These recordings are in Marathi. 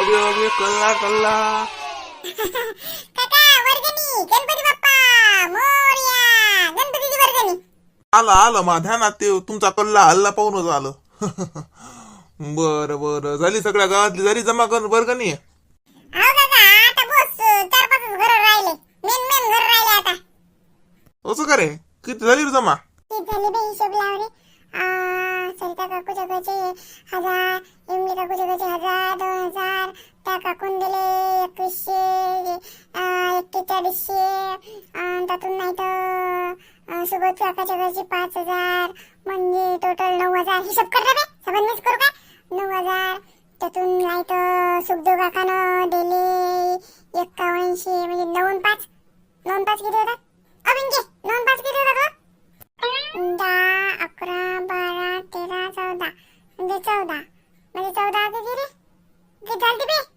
अबे अबे कल्ला कल्ला. काका वर्गणी गणपती बाप्पा मोरया गणपतीची वर्गणी. आलं आलं मा ध्यानात ते तुमचा कल्ला हल्ला पाहूनच आलं बर बर. झाली सगळ्या गावातली झाली जमा कर वर्गणी? हो काका आता बस चार पाच घर राहिले. मेन मेन घर राहिले आता. असं का रे? किती झाली रे जमा? तीच झाली बे हिशोब लाव रे आ, सरिता काकूच्या घरचे हजार इमली काकूच्या घरचे हजार दोन हजार त्या काकून दिले एकवीसशे आ, एक्केचाळीसशे त्यातून नाही तर सुबोध काकाच्या घरचे पाच हजार म्हणजे टोटल नऊ हजार. हिशोब कर रे बे सबन करू का नऊ हजार. त्यातून नाही तर सुखदेव काकानं दिले एक्कावनशे म्हणजे नऊन पाच. नऊन पाच किती होतात? अभिन घे नऊन पाच किती होतात दहा अकरा बारा तेरा चौदा. म्हणजे चौदा. म्हणजे चौदा किती रे? किती झाली बे?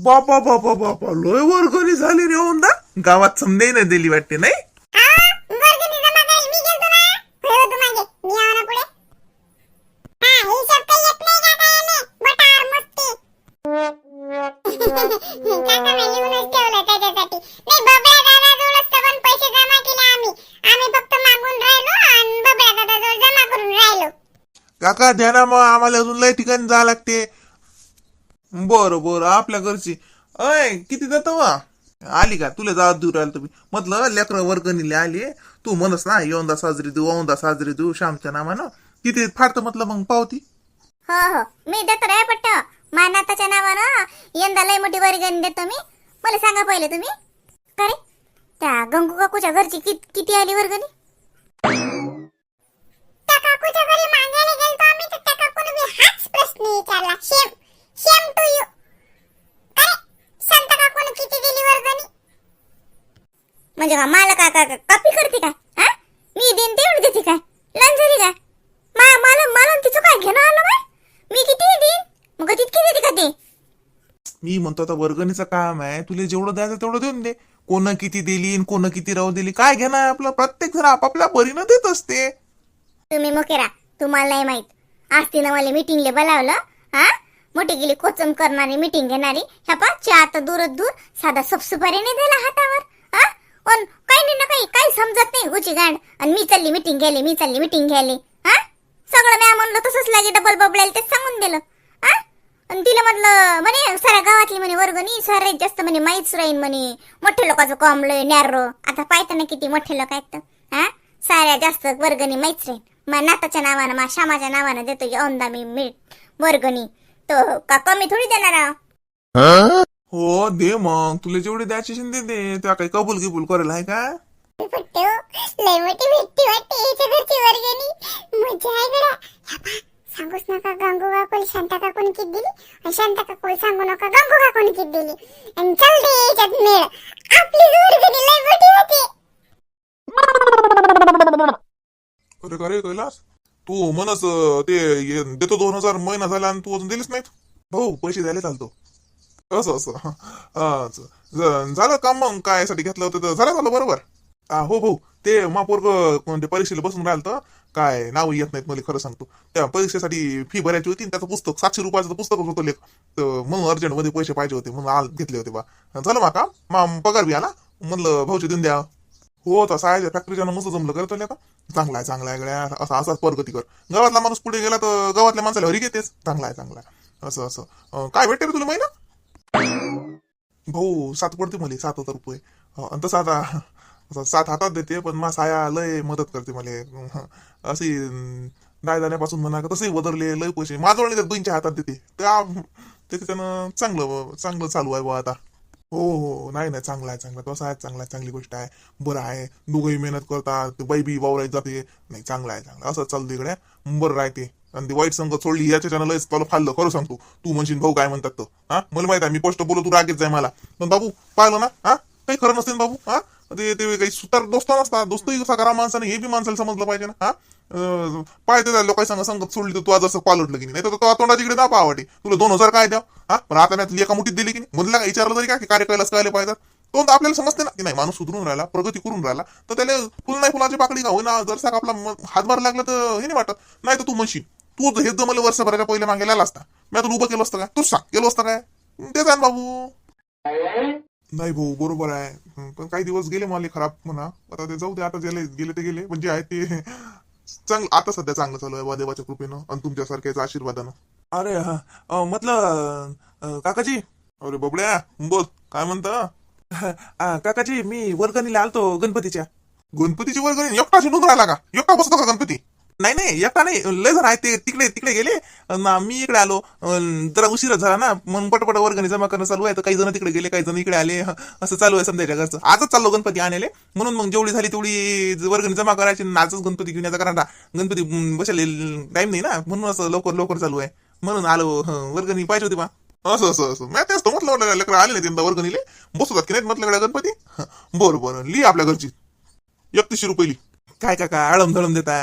बापा बापा बापा लोय वर्गणी झाली रे होऊन गावात समजाही नाही दिली वाटते नाही? हा काका ध्याना मग आम्हाला अजून लय ठिकाणी जावं लागते. बरं बरं आपल्या घरची. अय किती जात वा? आली का? तुला जात दूर आलं तुम्ही म्हटलं लेकरं वर्गणीले आली. तू म्हणस ना योंदा साजरी देऊ औंदा साजरी देऊ श्यामच्या नावानं किती फाडतं म्हटलं मग पावती. हो हो. मी देतो रे पट्ट. मानाताच्या नावानं यंदा लय मोठी वर्गणी देतो मी. मला सांगा पहिले तुम्ही. अरे त्या गंगू काकूच्या घरची कित, किती आली वर्गणी? त्या काकूच्या घरी मागायला गेलतो आम्ही तर त्या काकूने मी हाच प्रश्न विचारला. शेम शेम टू यू काय संत काकूने किती दिली वर्गणी म्हणजे का कॉपी करते काय? हा? मी देईन तेवढी देते काय? लंजरी काय मा मला मला आणि तिचं काय घेणं आलं बाय मी किती देईन? मग तितकी देते का ते? मी म्हणतो आता वर्गणीचं काम आहे. तुला जेवढं द्यायचं तेवढं देऊन दे. कोण किती दिली न कोण किती राहू दिली? काय घेणार आपलं? प्रत्येक जण आपापल्या परीनं देत असते. तुम्ही मुकेरा तुम्हाला नाही माहीत. आज तिनं मला मिटिंगले बोलावलं हा? मोठी गेली कोचम करणारी मिटिंग घेणारी. ह्या पा चहा तर दूरच दूर साधा सबसुपारी नाही दिला हातावर. पण काही नाही ना काही. काही समजत नाही गुची गांड. आणि मी चालली मिटिंग घ्यायली मी चालली मिटिंग घ्यायली. हा? सगळं मी म्हणलं तसंच लागे डबल बबडायला ते सांगून दिलं. हा? आणि तिला म्हटलं म्हणे साऱ्या गावातली म्हणे वर्गणी सारे जास्त म्हणे माहीतच राहीन म्हणे. मोठे लोकांचं कॉमलंय नॅरो आता पाहता ना किती मोठे लोक आहेत. तर हा? साऱ्या जास्त वर्गणी माहीतच राहीन. मा नाताच्या नावानं मा श्यामाच्या नावानं देतो औंदा मी मीठ वर्गणी. तो का कमी थोडी देणार हो दे मग. तुला जेवढे द्यायचे ते दे त्या काही कबूल गिबूल करेल आहे का? पट्टो लय मोठी भेटती वाटते याच्या घरची वर्गणी. मजा आहे गड्या ह्या पहा, सांगूच नका गंगू काकूला शांता काकून किती दिली? आणि शांता काकूला सांगू नका गंगू काकून किती दिली. आणि चल दे याच्यात मेळ. आपली वर्गणी लय मोठी होती. अरे का रे कैलास? तू म्हणस ते ये- देतो दोन हजार महिना झाला आणि तू अजून दिलेच नाहीत. भाऊ पैसे द्यायला चालतो. असं असं. हा, ज- झालं काम मग? काय साठी घेतलं होतं तर झालं झालं बरोबर. हा हो. भाऊ ते महापोरग कोणते परीक्षेला बसून राहिलं तर काय नाव येत नाहीत मला खरं सांगतो. त्या परीक्षेसाठी फी भरायची होती आणि त्याचं पुस्तक सातशे रुपयाचं पुस्तकच होतं लेख. तर म्हणून अर्जंटमध्ये पैसे पाहिजे होते म्हणून आल घेतले होते बा. झालं मा काम मा पगार बी आला. म्हणलं भाऊचे देऊन द्या. हो तसा आहे. फॅक्टरीच्या मस्त जमलं. करतो का चांगला आहे चांगला आहे गड्या. असा असाच प्रगती कर. गावातला माणूस पुढे गेला तर गावातल्या माणसाला हरी घेतेस. चांगला आहे चांगला आहे. असं असं. अं, काय भेटते रे तुला महिना? भाऊ सात पडते मला सात हजार रुपये. अं, आणि तसं आता असं सात हातात देते पण मा साया लय मदत करते मला अशी अं, जाण्यापासून म्हणा का तसंही लय पैसे. माझं नाही दोनच्या हातात देते. त्या त्याच्यानं चांगलं चांगलं चालू आहे बा आता. हो हो, हो. नाही नाही चांगला आहे चांगला कसं आहे चांगला आहे चांगली गोष्ट आहे. बरं आहे. दोघंही मेहनत करतात. ते बाई बी वावरायत जाते. नाही चांगलं आहे चांगलं असं चालू तिकडे बरं राहते. आणि ती वाईट संगत सोडली याच्या चॅनल तुला खाल्लं खरं सांगतो. तू म्हणशील भाऊ काय म्हणतात तर हा? मला माहीत आहे मी पोस्ट बोलू तू रागेत जाय मला. पण बाबू पाहिलं ना? हा? काही खरं नसते ना बाबू? हा? ते ते काही सुतार दोस्त नसता दोस्तही कसा करा माणसाने हे बी माणसाला समजलं पाहिजे ना? हा? पाहिजे त्या लोकांनी सांगा संगत सोडली तर तू आज असं पालटलं की नाही? तर तो तोंडाची इकडे दापा आवडे. तुला दोन हजार काय द्या हा? पण आता मी आता एका मुठीत दिली की नाही? मधल्या का विचारलं तरी काय की कार्य करायलाच कळायला पाहिजे तो तर आपल्याला समजते ना की नाही माणूस सुधरून राहिला प्रगती करून राहिला तर त्याला फुल नाही फुलाची पाकडी का होईना जर साक आपला हातभार लागला तर हे नाही वाटत. नाही तर तू म्हणशील तू हे मला वर्षभराच्या पहिले मागे लाला असता. मी आता उभं केलं असतं काय? तूच सांग. केलं असतं काय? तेच आहे ना बाबू. नाही भाऊ बरोबर आहे. पण काही दिवस गेले मला खराब म्हणा. आता ते जाऊ दे आता गेले गेले ते गेले. म्हणजे आहे ते चांगलं आता सध्या चांगलं चालू आहे बा देवाच्या कृपेनं आणि तुमच्यासारख्याच आशीर्वादानं. अरे हा अ, म्हटलं काकाजी? अरे बबड्या बोल काय म्हणता? काकाजी मी वर्गणीला आलतो गणपतीच्या. गणपतीची वर्गणी? एकटा शिंडून राहिला का? एकटा बसतो का गणपती? नाही नाही एकटा नाही. लय जण आहे ते. तिकडे तिकडे गेले. अन मी इकडे आलो. अन जरा उशीर झाला ना. म्हणून पटपट वर्गणी जमा करणं चालू आहे. तर काही जण तिकडे गेले काही जण इकडे आले. असं चालू आहे समजायच्या घरचं आजच चाललो गणपती आणायले. म्हणून मग जेवढी झाली तेवढी वर्गणी जमा करायची आणि आजच गणपती घेऊन याचा कारण गणपती बसले टाईम टाइम नाही ना. म्हणून असं लवकर लवकर चालू आहे. म्हणून आलो. वर्गणी पाहिजे होती बा. असं असं असं. मी तेच तो म्हटलं लेकर आले नाही त्यांना वर्गणीले. बसतात की नाही म्हटलं गड्या गणपती? बरं बरं. लिही आपल्या घरची. एकतीसशे रुपये लिही काय काका आळम धळम देता?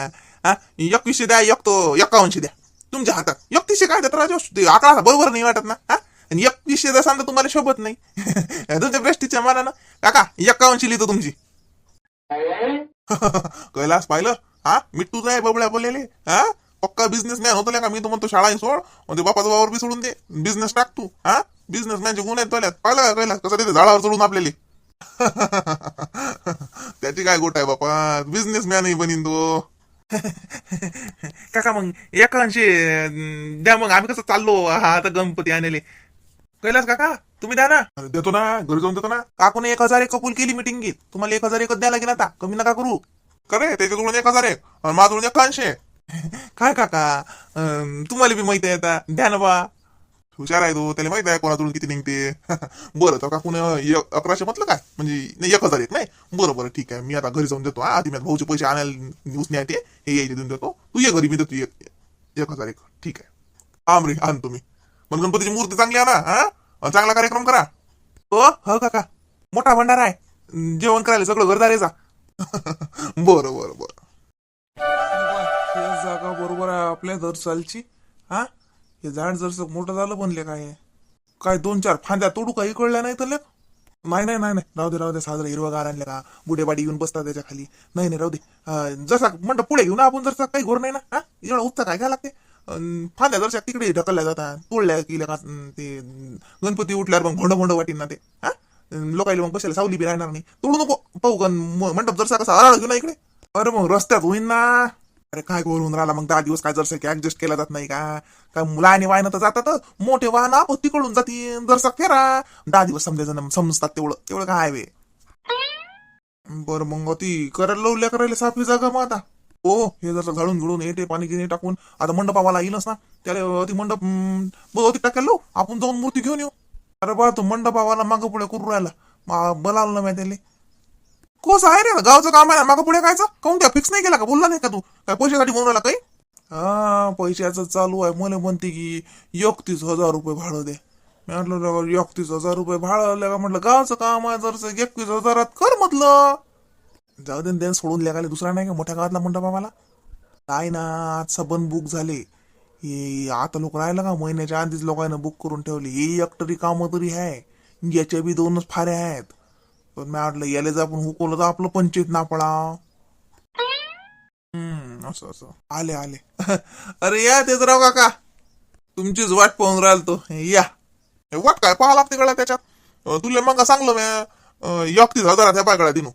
हा एकवीसशे द्या एक तो एकावन्नशे द्या तुमच्या हातात एकतीसशे काय देतात राजा ते आकडा बरोबर नाही वाटत ना हा आणि एकवीसशे द्या सांगता तुम्हाला शोभत नाही तुमच्या प्रेस्टीजच्या मानानं काका एकावन्नशे लिहितो तुमची कैलास पाहिलं हा मिट्टू नाही बबड्या बोललेले हा पक्का बिझनेसमॅन होतो का मी तो म्हणतो शाळा सोड म्हणजे बापाचा वावर बी सोडून दे बिझनेस टाक तू हा बिझनेसमॅनचे गुण आहेत पहिल्यात पाहिलं का कैलास कसं देते झाडावर चढून आपल्याला त्याची काय गोट आहे बापा बिझनेसमॅनही बनीन तो काका मग अं, द्या मग आम्ही कसं चाललो हा आता गणपती आणले. कैलास काका तुम्ही द्या ना. अरे देतो ना घरी जाऊन देतो ना. काकूने एक हजार एक कपूल केली मिटिंग घेत. तुम्हाला एक हजार एकच द्या लागेल आता. कमी नका करू. करे त्याच्याकडून एक हजार एक. आणि माझ्याकडून एक ऐंशी. काय काका? अं, तुम्हाला बी माहिती आहे आता. द्या ना बा. हुशार आहे तो त्याला माहीत आहे कोणातून किती निघते. बरं तर काकून एक- अकराशे म्हटलं काय? म्हणजे नाही एक हजार एक नाही? बरं बरं ठीक आहे. मी आता घरी जाऊन देतो हा. आधी मी भाऊचे पैसे आणायला उसने ते हे यायचे देऊन देतो. तू ये घरी मी देतो एक एक हजार एक. ठीक आहे. आम रे आणतो मी गणपतीची मूर्ती चांगली आणा हा? चांगला कार्यक्रम करा. हो हो काका. मोठा भंडारा आहे. जेवण करायला सगळं घरदारेचा बरं बरं बरं. जागा बरोबर आहे आपल्या दर सालची हा? हे झाड जरसं मोठं झालं बनले काय? काय दोन चार फांद्या तोडू काही कळल्या नाही तर लेक? नाही नाही नाही नाही. राहू दे राहू दे. साजरा हिरवगार आणले का? बुडेबाडी येऊन बसतात त्याच्याखाली. नाही नाही राहू दे. जसा म्हणतो पुढे घेऊ ना आपण जरसा काही घोर नाही ना? हा? एवढा उत्तर काय काय लागते? फांद्या जरशा तिकडे ढकलल्या जातात. तोडल्या की? का ते गणपती उठल्यावर मग भोंड भोंड वाटीन ना ते. हा? लोकायला मग कशाला सावली बी राहणार नाही. तोडू नको. पाहू गण मंडप जरसा कसा आराळ घेऊ ना इकडे. अरे मग रस्त्यात होईन ना. अरे काय करून राहिला मग दहा दिवस काय जर की ऍडजस्ट केला जात नाही का? काय मुलाने वाहन तर जातात मोठे वाहन आपण तिकडून जातील जरसा फेरा. दहा दिवस समजायचं समजतात तेवढं तेवढं काय वे बरं मग ती करायला लावल्या करायला साफी जागा मग आता. हो हे जर झाडून झुडून हे ते पाणी गिणी टाकून आता मंडपावाला येईलच ना. त्याला ती मंडप हम्म, बघ ती टाकायला आपण जाऊन मूर्ती घेऊन येऊ. अरे बा तो मंडपावाला मागं पुढे करू राहिला. मा- बोलावलं ना त्याला. कोस आहे रे? गावचं काम आहे. मागं पुढे कायचं काऊन त्या फिक्स नाही केला का? बोलला नाही का तू? काय पैशासाठी म्हणून राहिला काही? हा पैशाचं चालू आहे. मला म्हणते की एकतीस हजार रुपये भाडं दे. मी म्हटलं एकतीस हजार रुपये भाडं आलं का? म्हटलं गावचं काम आहे जर एकवीस हजारात कर म्हटलं. जाऊ दे देन सोडून लागायला दुसरा नाही का? मोठ्या गावातला म्हणता आम्हाला काय ना आज सबन बुक झाले. हे आता लोक राहिलं का? महिन्याच्या आधीच लोकांना बुक करून ठेवली. ही एकटरी कामं तरी आहे. याच्या बी दोनच फारे आहेत. पण मी म्हटलं याला जर आपण हुकवलं तर आपलं पंचायत ना पडा. हम्म असं असं. आले आले. अरे या तेच राव काका. तुमचीच वाट पाहून राहिल तो या वाट काय पाहा लागते गळ्या त्याच्यात? तुला मग सांगलं मी एकतीस हजारात ह्या पाय गळ्या दिनू.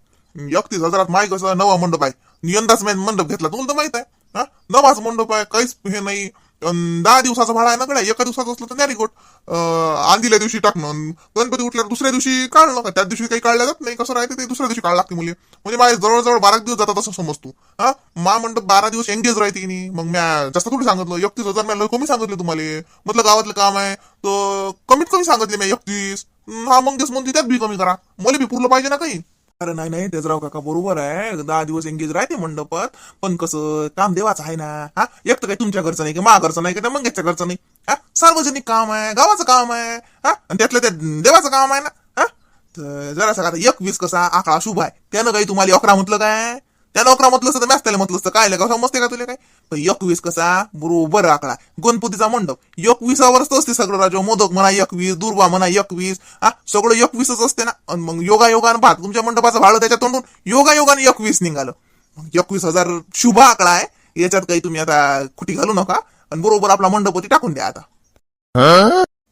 एकतीस हजारात माय कसं नवा मंडप आहे. यंदाच मी मंडप घेतला. तुला तर माहीत आहे हा? नवाच मंडप आहे काहीच हे नाही. दहा दिवसाचा भाडं आहे ना एका दिवसाचा असलं तर नाही रिकोट आंधील्या दिवशी टाकणं गणपती उठल्यावर दुसऱ्या दिवशी काढलं का? त्या दिवशी काही काढल्या जात नाही. कसं राहते ते दुसऱ्या दिवशी काढ लागते मुली. म्हणजे माझे जवळजवळ बारा दिवस जातात असं समजतो हा? मा म्हणतो बारा दिवस एंगेज राहते की नाही? मग म्या जास्त थोडी सांगितलं? एकतीस हजार मी कमी सांगितले तुम्हाला. म्हटलं गावातलं काम आहे तर कमीत कमी सांगितले मी एकतीस. हा मग दिवस म्हणते त्यात बी कमी करा. मला बी पुरलं पाहिजे ना काही. अरे नाही नाही तेजराव काका बरोबर आहे. दहा दिवस एंगेज राहते मंडपात. पण कसं काम देवाचं आहे ना. हा? एक तर काही तुमच्या घरचं नाही की मा घरचं नाही का त्या मंगेशच्या घरचं नाही. हा? सार्वजनिक काम आहे गावाचं काम आहे. हा? आणि त्यातलं त्या देवाचं काम आहे ना. हा? तर जरा आता एक वीस कसा आकडा शुभ आहे. त्यानं काही तुम्हाला अकरा म्हटलं काय? त्या अकरा म्हटलं असतं तर मॅच त्याला म्हटलं असतं. काय का समजते का तुला काय? पण एकवीस कसा? बरोबर आकडा. गणपतीचा मंडप. एकविसावरच असते सगळं राजा मोदक म्हणा एकवीस दुर्वा म्हणा एकवीस हा? सगळं एकवीसच असते ना? आणि मग योगा योगानं भात. तुमच्या मंडपाचं भाडं त्याच्या तोंडून योगा योगाने एकवीस निघालं. मग एकवीस हजार शुभ आकडा आहे. याच्यात काही तुम्ही आता खुटी घालू नका. आणि बरोबर आपला मंडपती टाकून द्या आता.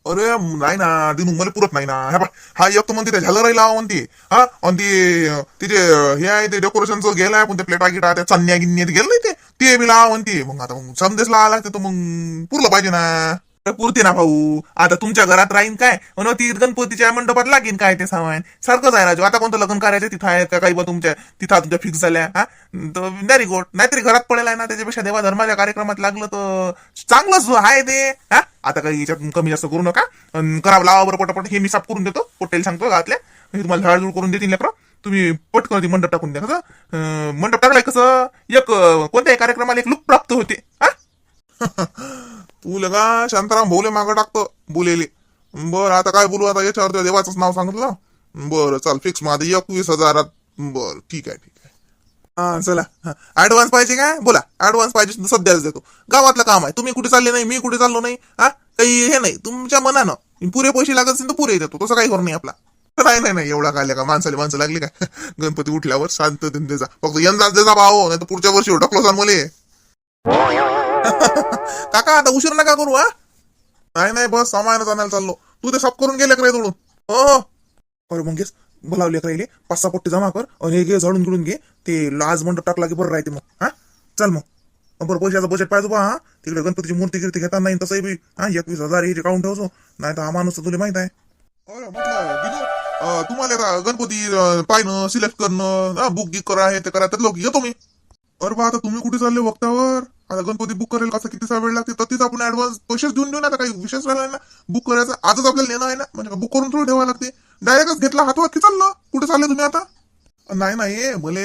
अरे नाही ना दिनू मला पुरत नाही ना. हा हा एक तर म्हणते झालं राहिला म्हणते. हा आणि ते तिचे हे आहे ते डेकोरेशनचं गेलाय पण ते प्लेटा गिटा त्या चांदण्या गिन्या गेलं नाही ते. ते बी लावा म्हणते. मग आता मग संदेशला आला तर मग पुरलं पाहिजे ना. पुरते ना भाऊ. आता तुमच्या घरात राहीन काय? म्हणून ती गणपतीच्या मंडपात लागेन काय ते सामान? सारखं आहे राजू आता कोणतं लग्न करायचं तिथं आहे का काही बा तुमच्या? तिथं तुमच्या फिक्स झाल्या. हा? तर व्हेरी गुड नाहीतरी घरात पडेल आहे ना त्याच्यापेक्षा देवा धर्माच्या कार्यक्रमात लागलं तर चांगलंच आहे ते. हा? आता काही याच्यात कमी जास्त करू नका. करावं लावा बरं पटापट. हे मी साफ करून देतो. पोटेल सांगतो गावातल्या मी तुम्हाला झाडझूड करून देतील लेकरं. तुम्ही पटकन ती मंडप टाकून द्या. कसं? मंडप टाकलाय कसं? एक कोणत्याही कार्यक्रमाला एक लुक प्राप्त होते. हा? तू लगा शांताराम भाऊले मागं टाकतो बोलेले. बरं आता काय बोलू आता याच्यावर त्या देवाचंच नाव सांगितलं बरं चल फिक्स माझं एकवीस हजारात. बरं ठीक आहे ठीक आहे. हा चला ऍडव्हान्स पाहिजे काय? बोला ऍडव्हान्स पाहिजे सध्याच देतो. गावातलं काम आहे. तुम्ही कुठे चालले नाही मी कुठे चाललो नाही हा? काही हे नाही तुमच्या मनानं. पुरे पैसे लागत असेल तर पुरे देतो तसं काही होणार नाही आपला. नाही नाही नाही एवढा काय का माणसाला माणसं लागली काय? गणपती उठल्यावर शांत त्याचा फक्त यंदा देजा भाव नाही तर पुढच्या वर्षी ढकलो सांग मुले. काका आता उशीर नका करू हा. नाही नाही बस सामानच आणायला चाललो. तू ते साफ करून गेले का रे तोडून हो हो. अरे मंगेश बोलावले राहिले पाच सहा पट्टी जमा कर आणि हे घे झाडून गिळून घे. ते लाज मंडप टाकला की बरं राहते मग. हा? चल मग. बरं पैशाचं बजेट पाहिजे बा हा. तिकडे गणपतीची मूर्ती गिरती घेता नाही तसंही बी हा एकवीस हजार हे काउंट ठेवतो. नाही तर हा माणूस तुला माहीत आहे. तुम्हाला गणपती पाहिणं पाहणं सिलेक्ट करणं बुक गिक करा हे ते करा तर लोक येतो मी. अरे बा आता तुम्ही कुठे चालले वक्तावर? आता गणपती बुक करेल कसं किती वेळ लागते? तर तिथं आपण ऍडव्हान्स पैसेच देऊन देऊ ना. आता काही विशेष राहिला ना. बुक करायचं आजच आपल्याला नेणं आहे ना. म्हणजे बुक करून थोडं ठेवावं लागते. डायरेक्टच घेतला हातवर की चाललं? कुठे चालले तुम्ही आता? नाही नाही मले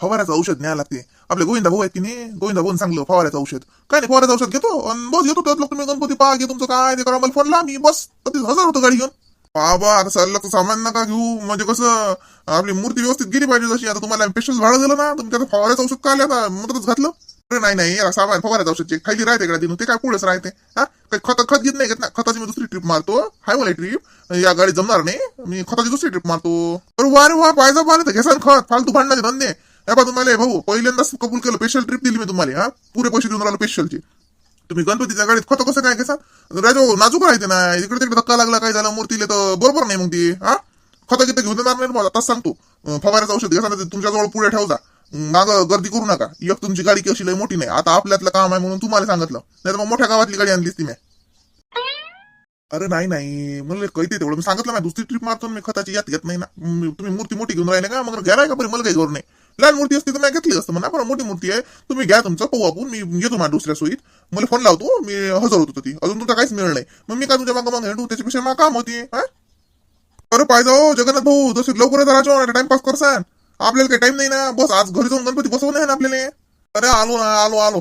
फवाऱ्याचं औषध न्यायला लागते. आपले गोविंदा भाऊ आहेत की नाही? गोविंदा भाऊ सांगलं फवाऱ्याचं औषध. काय नाही फवाऱ्याचं औषध घेतो. आणि बस घेतो. त्यात लोक तुम्ही गणपती पहा घे तुमचं काय ते करा. मला फोन मी बस. कधीच हजार होतो गाडी घेऊन. बाबा आता सल्ला सामान नका घेऊ. म्हणजे कसं आपली मूर्ती व्यवस्थित गेली पाहिजे जशी. आता तुम्हाला स्पेशल भाडं दिलं ना तुम्ही त्याचं फवाऱ्याचं औषध काय आता मदतच घातलं. नाही नाही याला सामान फवाऱ्याचं औषध खाली राहते का दिनू ते काय पुढेच राहते. हा? काही खत खत घेत नाही घेत ना खताची मी दुसरी ट्रिप मारतो. हाय मला ट्रिप या गाडी जमणार नाही. मी खताची दुसरी ट्रिप मारतो. अरे वा रे वा पाहिजे पाहिजे तर घेसान खत. फालतू भांडणाचे धंदे. या बा तुम्हाला भाऊ पहिल्यांदाच कबूल केलं स्पेशल ट्रिप दिली मी तुम्हाला हा? पुरे पैसे देऊन राहिलो स्पेशलची तुम्ही गणपतीच्या गाडीत खत कसं काय घेसा राजो नाजूक राहते ना. इकडे तिकडे धक्का लागला काय झालं मूर्तीले तर बरोबर नाही मग ती हा? खतं किती घेऊन देणार नाही मला आताच सांगतो. अं, फवाऱ्याचं औषध घेसा तुमच्याजवळ पुढे ठेवजा. मागं गर्दी करू नका. एक तुमची गाडी कशी लय मोठी नाही. आता आपल्यातलं काम आहे म्हणून तुम्हाला सांगितलं. नाही तर मग मोठ्या गावातली गाडी आणलीस ती मी अरे नाही नाही. मला कळते तेवढं. मी सांगितलं नाही दुसरी ट्रिप मारतो मी खताची यात घेत नाही ना. तुम्ही मूर्ती मोठी घेऊन राहिले का? मग घ्या का बरं? मला काही गौर नाही. लहान मूर्ती असते तर मी घेतली असतं म्हणा. पण मोठी मूर्ती आहे. तुम्ही घ्या तुमचं पाहू आपण. मी येतो माझ्या दुसऱ्या सोयीत. मला फोन लावतो. मी हजर होतो ती अजून तुमचा काहीच मिळलं नाही. मग मी काय तुमच्या मागं मग हेंडू त्याच्यापेक्षा मला काम होती. अरे पाहिजे जगन्नाथ भाऊ जसं लवकर जरा टाइमपास करसान. आपल्याला काही टाइम नाही ना. बस आज घरी जाऊन गणपती बसवून आहे ना आपल्याला. अरे आलो ना आलो आलो.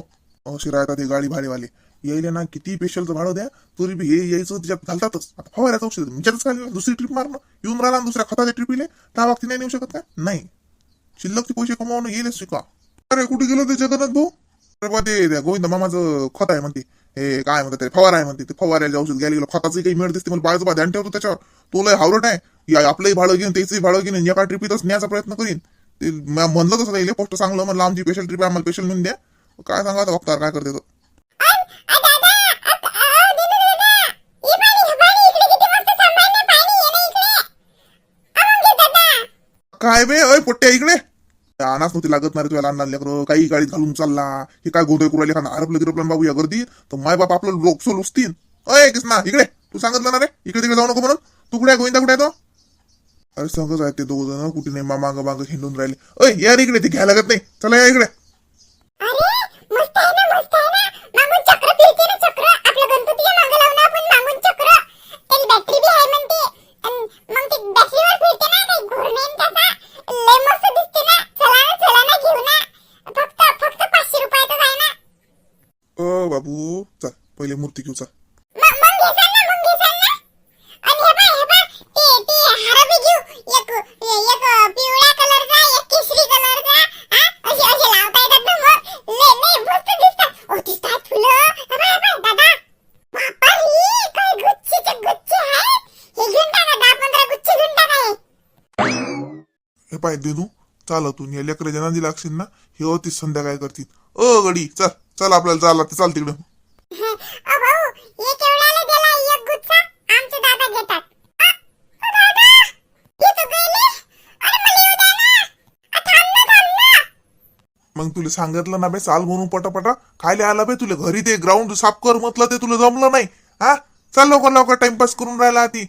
शिरा येतात हे गाडी भाडेवाले. यायले ना किती पेशलचं भाडं द्या. तरी बी हे यायचं त्याच्यात घालतातच. आता फवाऱ्याचं औषध तुमच्यातच काय दुसरी ट्रिप मारणं. येऊन राहिला दुसऱ्या खताच्या ट्रिपीले त्या बाबतीत नाही नेऊ शकत का? नाही. शिल्लकचे पैसे कमावणं येईलच शिका. अरे कुठे गेलो ते जगन्नाथ भाऊ? अरे बा ते गोविंद मामाचं खत आहे म्हणते. हे काय म्हणतात ते फवारा आहे म्हणते. ते फवाऱ्याचे औषध घ्यायला गेलो खताचं काही मिळत दिसते मला बाळाचं बा ध्यान ठेवतो त्याच्यावर. तो लय हावरट आहे. या आपलंही भाडं घेऊन त्याचंही भाडं घेऊन एका ट्रिपीतच न्यायचा प्रयत्न करीन. ते म्हणलं तसं नाही पोस्ट चांगलं म्हणलं आमची स्पेशल ट्रिप आहे आम्हाला स्पेशल नेऊन द्या. काय सांगा आता वक्तार काय करते तो? काय बे? अय पोट्ट्या इकडे. अनाच नव्हती लागत नाही तुला लहान लेकरं. काही गाडीत घालून चालला. हे काय गोंधळ करू राहिले? खाना आरपलं गिरपलं बाबू या गर्दी तर माय बाप आपलं लोक सो उचतील अय कृष्णा इकडे. तू सांगितलं ना रे? इकडे तिकडे जाऊ नको म्हणून. तू कुठे आहे? गोविंदा कुठे आहे तो? अरे संगच आहे ते दोघ जण. कुठे नाही? माग माग हिंडून राहिले. अय या रे इकडे. ते घ्यायला लागत नाही. चला या इकडे. अरे मस्त आहे ना मस्त आहे ना? मागून चक्र फिरते ना चक्र आपल्या गणपतीच्या मागे लावून आपण मागून चक्र त्याची बॅटरी बी आहे म्हणते अन मग ते बॅटरीवर फिरते ना काही घोरणे त्याचा लय मस्त दिसते ना चला ना चला ना घेऊ ना फक्त फक्त पाचशे रुपयातच आहे ना अ बाबू चल पहिले मूर्ती घेऊ चल मग मग घेसान ना मग घेसान ना आणि हे पाय हे पाय ते ते हार बी घेऊ एक एक पिवळ्या कलरचा एक केशरी कलरचा हा असे असे लावता येतात ना मग लय लय मस्त दिसतात ओ दिसतात फुलं हे पाय हे पाय दादा बापा ही काय गुच्छीचे गुच्छे आहेत हे घेऊन टाका दहा पंधरा गुच्छे घेऊन टाका हे हे पाय देनू चाल तू या लेकराच्या नांदी लागशील ना हे होतीच संध्याकाळी करतील. अ गडी चल चल आपल्याला चाल आता चाल तिकडे. मग तुला सांगितलं ना बे चाल म्हणून पटापटा. खायला आला बे तुला घरी ते ग्राउंड साफ कर म्हटलं ते तुला जमलं नाही. हा? चल लवकर लवकर टाइमपास करून राहिला ती.